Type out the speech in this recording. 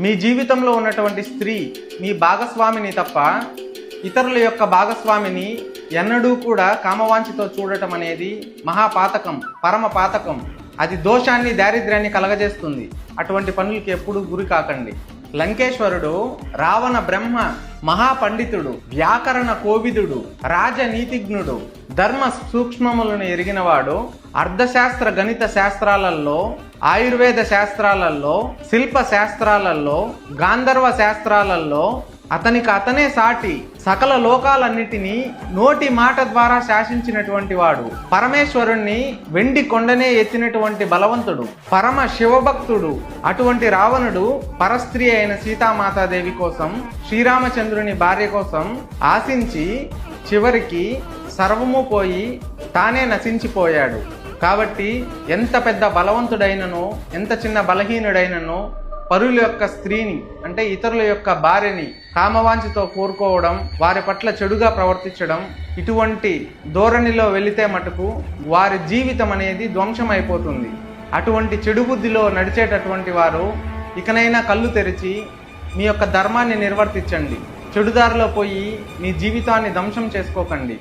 మీ జీవితంలో ఉన్నటువంటి స్త్రీ మీ భాగస్వామిని తప్ప ఇతరుల యొక్క భాగస్వామిని ఎన్నడూ కూడా కామవాంఛతో చూడటం అనేది మహాపాతకం పరమ పాతకం అది దోషాన్ని దారిద్ర్యాన్ని కలగజేస్తుంది. అటువంటి పనులకి ఎప్పుడూ గురి కాకండి. లంకేశ్వరుడు రావణ బ్రహ్మ మహాపండితుడు వ్యాకరణ కోవిదుడు రాజనీతిజ్ఞుడు ధర్మ సూక్ష్మములను ఎరిగినవాడు అర్థశాస్త్ర గణిత శాస్త్రాలలో ఆయుర్వేద శాస్త్రాలలో శిల్ప శాస్త్రాలలో గాంధర్వ శాస్త్రాలలో అతనికి అతనే సాటి. సకల లోకాలన్నిటినీ నోటి మాట ద్వారా శాసించినటువంటి వాడు. పరమేశ్వరుణ్ణి వెండి కొండనే ఎత్తినటువంటి బలవంతుడు. పరమ శివభక్తుడు. అటువంటి రావణుడు పరస్త్రీ అయిన సీతామాతాదేవి కోసం శ్రీరామచంద్రుని భార్య కోసం ఆశించి చివరికి సర్వము పోయి తానే నశించిపోయాడు. కాబట్టి ఎంత పెద్ద బలవంతుడైనను ఎంత చిన్న బలహీనుడైనను పరుల యొక్క స్త్రీని అంటే ఇతరుల యొక్క భార్యని కామవాంఛతో కోరుకోవడం వారి పట్ల చెడుగా ప్రవర్తించడం ఇటువంటి ధోరణిలో వెళితే మటుకు వారి జీవితం అనేది ధ్వంసమైపోతుంది. అటువంటి చెడు బుద్ధిలో నడిచేటటువంటి వారు ఇకనైనా కళ్ళు తెరిచి మీ యొక్క ధర్మాన్ని నిర్వర్తించండి. చెడుదారిలో పోయి మీ జీవితాన్ని ధ్వంసం చేసుకోకండి.